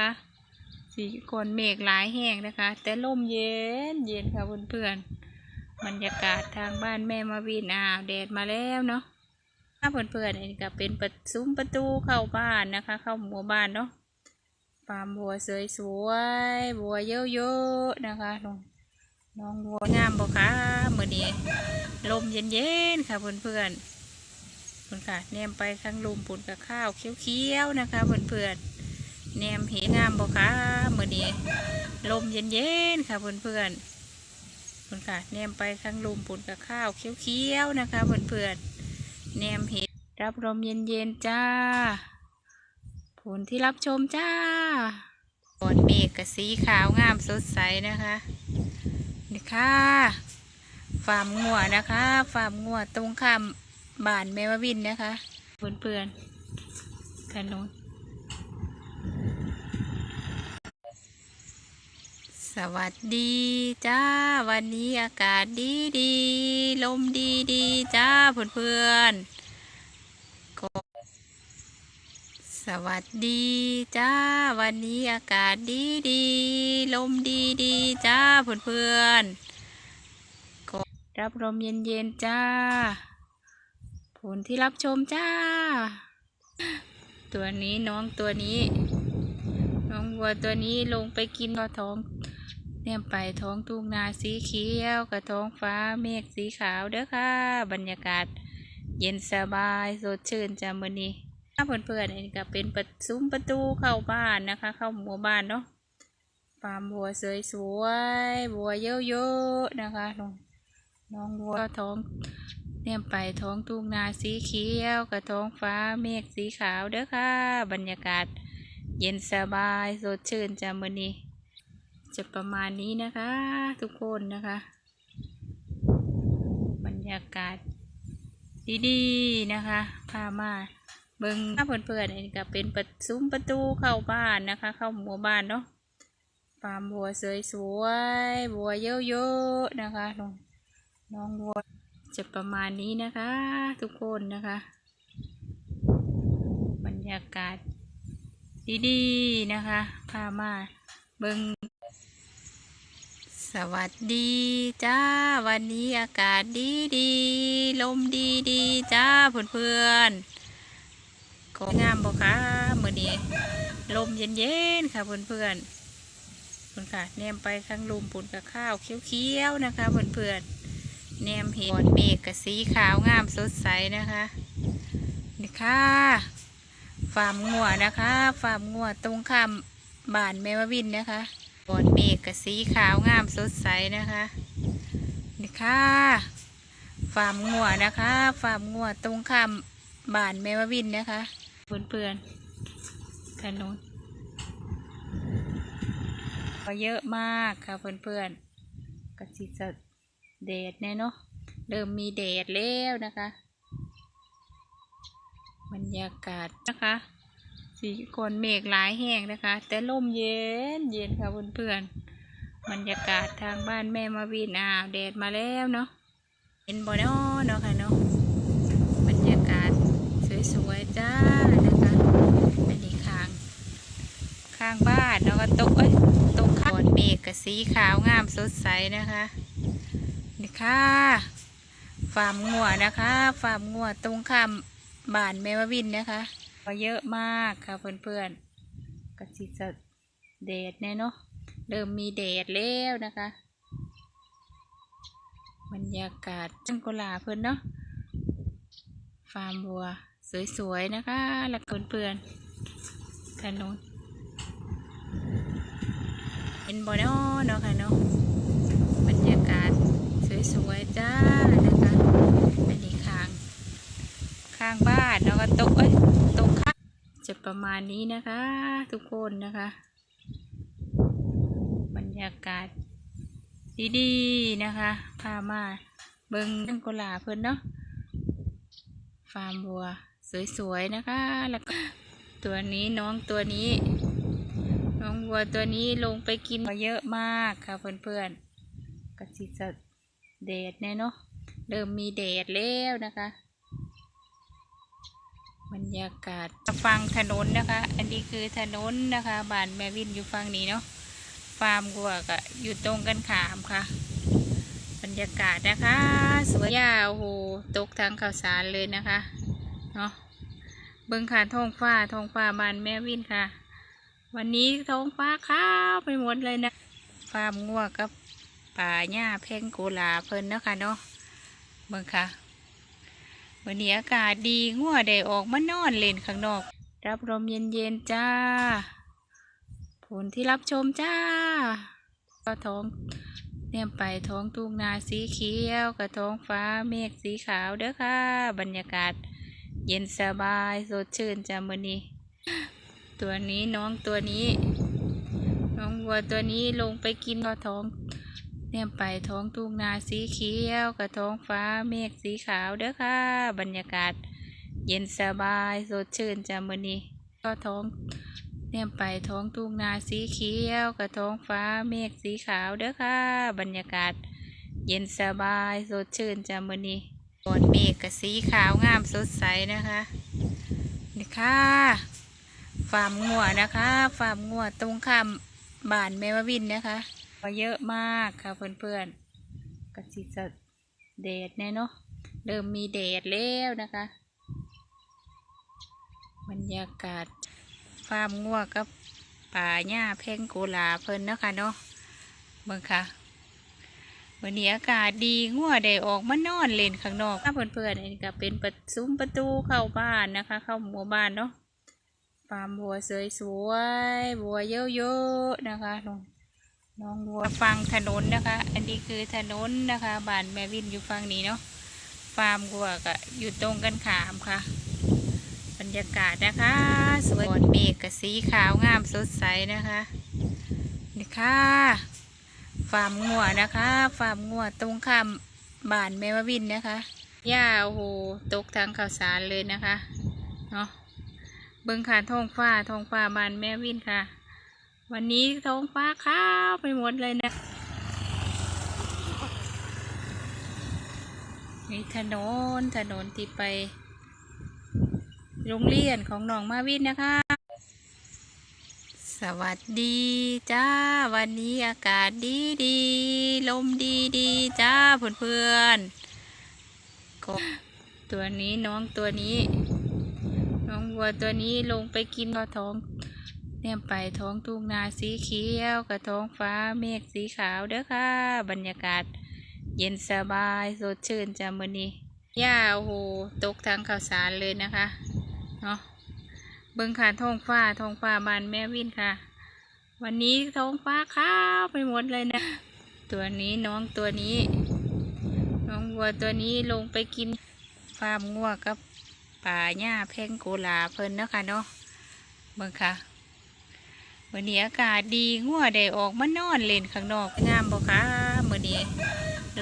นะคะสีคนเมฆหลายแห้งนะคะ แต่ลมเย็นเย็นค่ะเพื่อนๆบรรยากาศทางบ้านแม่มาวินอ้าวแดดมาแล้วเนาะถ้าเพื่อนๆอันนี้ก็เป็นประซุ้มประตูเข้าบ้านนะคะ เข้าหมู่บ้านเนาะฟาร์มบัวสวยๆบัวเยอะๆนะคะน้องน้องบัวงามบ่คะเมื่อนี้ลมเย็นๆค่ะเพื่อนๆคุณค่ะแนมไปทางลุมปุ่นกับข้าวเขียวๆนะคะเพื่อนๆ แนมเห็นงามบ่คะเมื่อนี้ลมเย็นๆค่ะเพื่อนๆคุณค่ะแนมไปทางลุมปุ่นกับข้าวเขียวๆนะคะเพื่อนๆแนมเห็นรับลมเย็นๆจ้าผลที่รับชมจ้าฝนเมฆกับสีขาวงามสดใสนะคะนี่ค่ะฟาร์มงัวนะคะฟาร์มงัวตรงข้ามบ้านแม่ววินนะคะเพื่อนๆถนน วัสดีจ้าวันนี้อากาศดีดีลมดีดีจ้าเพื่อนๆก็สวัสดีจ้าวันนี้อากาศดีดีลมดีดีจ้าเพื่อนๆก็รับลมเย็นๆจ้าผลที่รับชมจ้า ตัวนี้น้องตัวนี้น้องวัวตัวนี้ลงไปกินก็ท้อง แนมไปท้องทุ่งนาสีเขียวกับท้องฟ้าเมฆสีขาวเด้อค่ะ บรรยากาศ เย็นสบายสดชื่นจ้ามื้อนี้ถ้าเพื่อนๆอันนี้ก็เป็นประซุ้มประตูเข้าบ้านนะคะ เข้าหมู่บ้านเนาะฟาร์มวัวสวยๆวัวเยอะๆนะคะน้องน้องวัวท้องแนมไปท้องทุ่งนาสีเขียวกับท้องฟ้าเมฆสีขาวเด้อค่ะ บรรยากาศ เย็นสบายสดชื่นจ้ามื้อนี้ จะประมาณนี้นะคะ ทุกคนนะคะ บรรยากาศดีๆนะคะพามาเบิงถ้าเพื่อนๆอันนี้ก็เป็นประซุ้มประตูเข้าบ้านนะคะ เข้าหมู่บ้านเนาะฟาร์มบัวสวยๆบัวเยอะๆนะคะน้องน้องวัวจะประมาณนี้นะคะ ทุกคนนะคะ บรรยากาศดีๆนะคะพามาเบิ้ง สวัสดีจ้า วันนี้อากาศดีดีลมดีดีจ้าเพื่อนๆก็งามบ่คะเมื่อนี้ลมเย็นๆค่ะเพื่อนๆคุณค่ะแนมไปทางลุมปุ่นกับข้าวเขียวๆนะคะเพื่อนๆแนมเห็นเมฆกับสีขาวงามสดใสนะคะนี่ค่ะฟาร์มงัวนะคะฟาร์มงัวตรงข้ามบ้านแม่ววินนะคะ บอนเมฆกับสีขาวงามสดใสนะคะนี่ค่ะฟาร์มงัวนะคะฟาร์มงัวตรงข้ามบ้านแม่ววินนะคะเพื่อนๆถนนก็เยอะมากค่ะเพื่อนๆกสิจะแดดแน่เนาะเริ่มมีแดดแล้วนะคะ บรรยากาศนะคะ สีคนเมฆหลายแห้งนะคะ แต่ลมเย็นเย็นค่ะเพื่อนๆบรรยากาศทางบ้านแม่มาวินอ้าวแดดมาแล้วเนาะเห็นบ่เนาะเนาะค่ะเนาะบรรยากาศสวยๆจ้านะคะอันนี้ข้าง ข้างบ้านเนาะก็ตกเอ้ยตกข้างเมฆกับสีขาวงามสดใสนะคะนี่ค่ะฟาร์มงัวนะคะฟาร์มงัวตรงข้ามบ้านแม่ววินนะคะ ก็เยอะมากค่ะเพื่อนๆกสิจะแดดแน่เนาะเริ่มมีแดดแล้วนะคะ บรรยากาศจังกุลาเพื่อนเนาะฟาร์มวัวสวยๆนะคะแล้วเพื่อนๆถนนเห็นบ่เนาะเนาะค่ะเนาะบรรยากาศสวยๆจ้านะคะอันนี้ข้าง ข้างบ้านแล้วก็ตกเอ้ยตกข้างจะ ประมาณนี้นะคะ ทุกคนนะคะ บรรยากาศดีๆนะคะพามาเบิงต้นกุหลาบเพิ่นเนาะฟาร์มบัว สวยๆนะคะ แล้วก็ตัวนี้น้องตัวนี้ น้องวัวตัวนี้ลงไปกินเยอะมากค่ะเพื่อนๆกสิจะแดดแน่เนาะเริ่มมีแดดแล้วนะคะ บรรยากาศฟังถนนนะคะ อันนี้คือถนนนะคะบ้านแม่วินอยู่ฝั่งนี้เนาะฟาร์มวัวก็อยู่ตรงกันขามค่ะ บรรยากาศนะคะ สวยยาวโอ้โหตกทางข่าวสารเลยนะคะเนาะเบิ่งค่ะท้องฟ้าท้องฟ้าบ้านแม่วินค่ะ วันนี้ท้องฟ้าขาวไปหมดเลยนะฟาร์มงัวกับป่าหญ้าแพงโกลาเพิ่นเนาะคะเนาะเบิ่งค่ะ วันนี้อากาศดีงัวได้ออกมานอนเล่นข้างนอก รับลมเย็นๆจ้า ผลที่รับชมจ้า ก็ท้องเนี่ยไปท้องทุ่งนาสีเขียวกับท้องฟ้าเมฆสีขาวเด้อค่ะ บรรยากาศ เย็นสบายสดชื่นจ้ามื้อนี้ ตัวนี้น้องตัวนี้ น้องวัวตัวนี้ลงไปกินก็ท้อง เนี่ยไปท้องทุ่งนาสีเขียวกับท้องฟ้าเมฆสีขาวเด้อค่ะ บรรยากาศ เย็นสบายสดชื่นจ้ามื้อนี้ก็ท้องเนี่ยไปท้องทุ่งนาสีเขียวกับท้องฟ้าเมฆสีขาวเด้อค่ะ บรรยากาศ เย็นสบายสดชื่นจ้ามื้อนี้ก่อนเมฆกับสีขาวงามสดใสนะคะนี่ค่ะฟาร์มงัวนะคะฟาร์มงัวตรงข้ามบ้านแม่ววินนะคะ ก็เยอะมากค่ะเพื่อนๆกะสิจะแดดแน่เนาะเริ่มมีแดดแล้วนะคะ บรรยากาศฟาร์มงัวกับป่าหญ้าแพงโกลาเพิ่นนะคะเนาะเบิ่งค่ะวันนี้อากาศดีงัวได้ออกมานอนเล่นข้างนอกถ้าเพื่อนๆอันนี้ก็เป็นประซุ้มประตูเข้าบ้านนะคะ เข้าหมู่บ้านเนาะฟาร์มบัวสวยสวยๆบัวเยอะๆนะคะน้อง น้องบัวฟังถนนนะคะ อันนี้คือถนนนะคะบ้านแม่วินอยู่ฝั่งนี้เนาะฟาร์มบัวก็อยู่ตรงกันขามค่ะ บรรยากาศนะคะ สวยเมฆกับสีขาวงามสดใสนะคะนี่ค่ะฟาร์มงัวนะคะฟาร์มงัวตรงข้ามบ้านแม่วินนะคะหญ้าโอ้โหตกทางข่าวสารเลยนะคะเนาะเบิ่งค่ะท้องฟ้าท้องฟ้าบ้านแม่วินค่ะ วันนี้ท้องฟ้าขาวไปหมดเลยนะนี่ถนนถนนที่ไป โรงเรียนของน้องมาวินนะคะ สวัสดีจ้า วันนี้อากาศดีดีลมดีดีจ้าเพื่อนเพื่อนๆก็ตัวนี้น้องตัวนี้ น้องวัวตัวนี้ลงไปกินก็ท้อง เนี่ยไปท้องทุ่งนาสีเขียวกับท้องฟ้าเมฆสีขาวเด้อค่ะ บรรยากาศ เย็นสบายสดชื่นจ้ามือนี้หญ้าโอ้โหตกทางข่าวสารเลยนะคะเนาะเบิ่งค่ะท้องฟ้าท้องฟ้าบานแม่วินค่ะ วันนี้ท้องฟ้าขาวไปหมดเลยนะ ตัวนี้น้องตัวนี้ น้องวัวตัวนี้ลงไปกินฟาร์มงัวกับป่าหญ้าแพงโกลาเพิ่นเนาะค่ะเนาะเบิ่งค่ะ วันนี้อากาศดีงัวได้ออกมานอนเล่นข้างนอกงามบ่คะมื้อนี้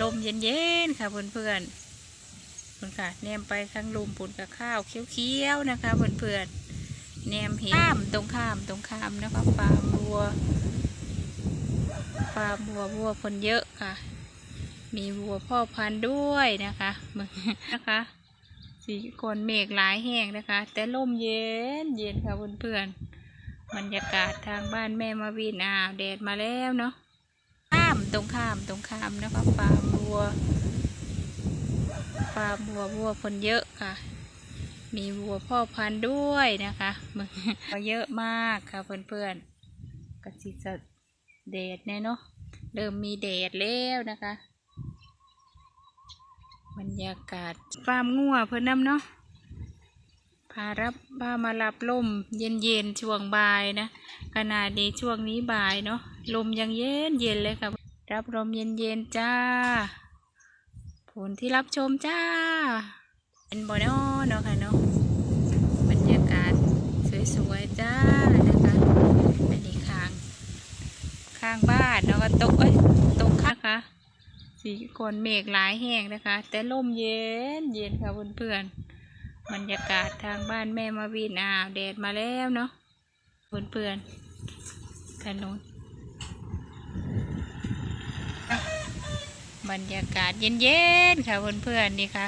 ลมเย็นๆค่ะเพื่อนๆเพิ่นค่ะแนมไปข้างลุมปุ่นกับข้าวเขียวๆนะคะเพื่อนๆแนมเห็นข้ามตรงข้ามตรงข้ามนะคะฟาร์มวัวฟาร์มวัววัวคนเยอะค่ะ มีวัวพ่อพันธุ์ด้วยนะคะมึงนะคะสีก่อนเมฆหลายแห้งนะคะ แต่ลมเย็นเย็นค่ะเพื่อนๆ บรรยากาศทางบ้านแม่มาวินอ้าวแดดมาแล้วเนาะข้ามตรงข้ามตรงข้ามนะคะฟาร์มวัวฟาร์มวัววัวคนเยอะค่ะ มีวัวพ่อพันธุ์ด้วยนะคะมึงเยอะมากค่ะเพื่อนๆกระสิจะแดดแน่เนาะเริ่มมีแดดแล้วนะคะ บรรยากาศฟาร์มงัวเพื่อนนำเนาะารับพามารับลมเย็นเย็นๆช่วงบ่ายนะขนาดนี้ช่วงนี้บ่ายเนาะลมยังเย็นเย็นเลยค่ะ รับลมเย็นเย็นๆจ้า ผลที่รับชมจ้า เป็นบอนอเนาะค่ะเนาะบรรยากาศสวยๆจ้านะคะอันนี้ข้าง ข้างบ้านเนาะก็ตกเอ้ยตกค่ะนะคะสีก่อนเมฆหลายแห้งนะคะ แต่ลมเย็นเย็นค่ะเพื่อนๆ บรรยากาศทางบ้านแม่มาวินอ้าวแดดมาแล้วเนาะเพื่อนๆถนนบรรยากาศเย็นๆค่ะเพื่อนๆนี่ค่ะ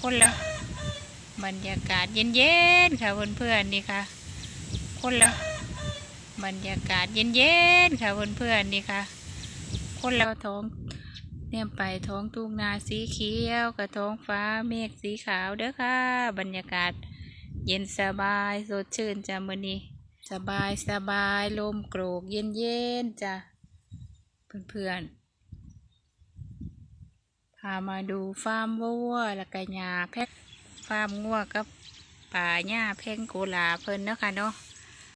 คนละบรรยากาศเย็นๆค่ะเพื่อนๆนี่ค่ะ คนละบรรยากาศเย็นๆค่ะเพื่อนๆนี่ค่ะ คนละท้อง เนี่ยไปท้องทุ่งนาสีเขียวกับท้องฟ้าเมฆสีขาวเด้อค่ะ บรรยากาศ เย็นสบายสดชื่นจ้ะมื้อนี้สบายสบายลมโกรกเย็นเย็นจ้ะเพื่อนๆพามาดูฟาร์มวัวแล้วก็หญ้าแพะฟาร์มงัวกับป่าหญ้าแพ่งโกลาเพิ่นเนาะค่ะเนาะ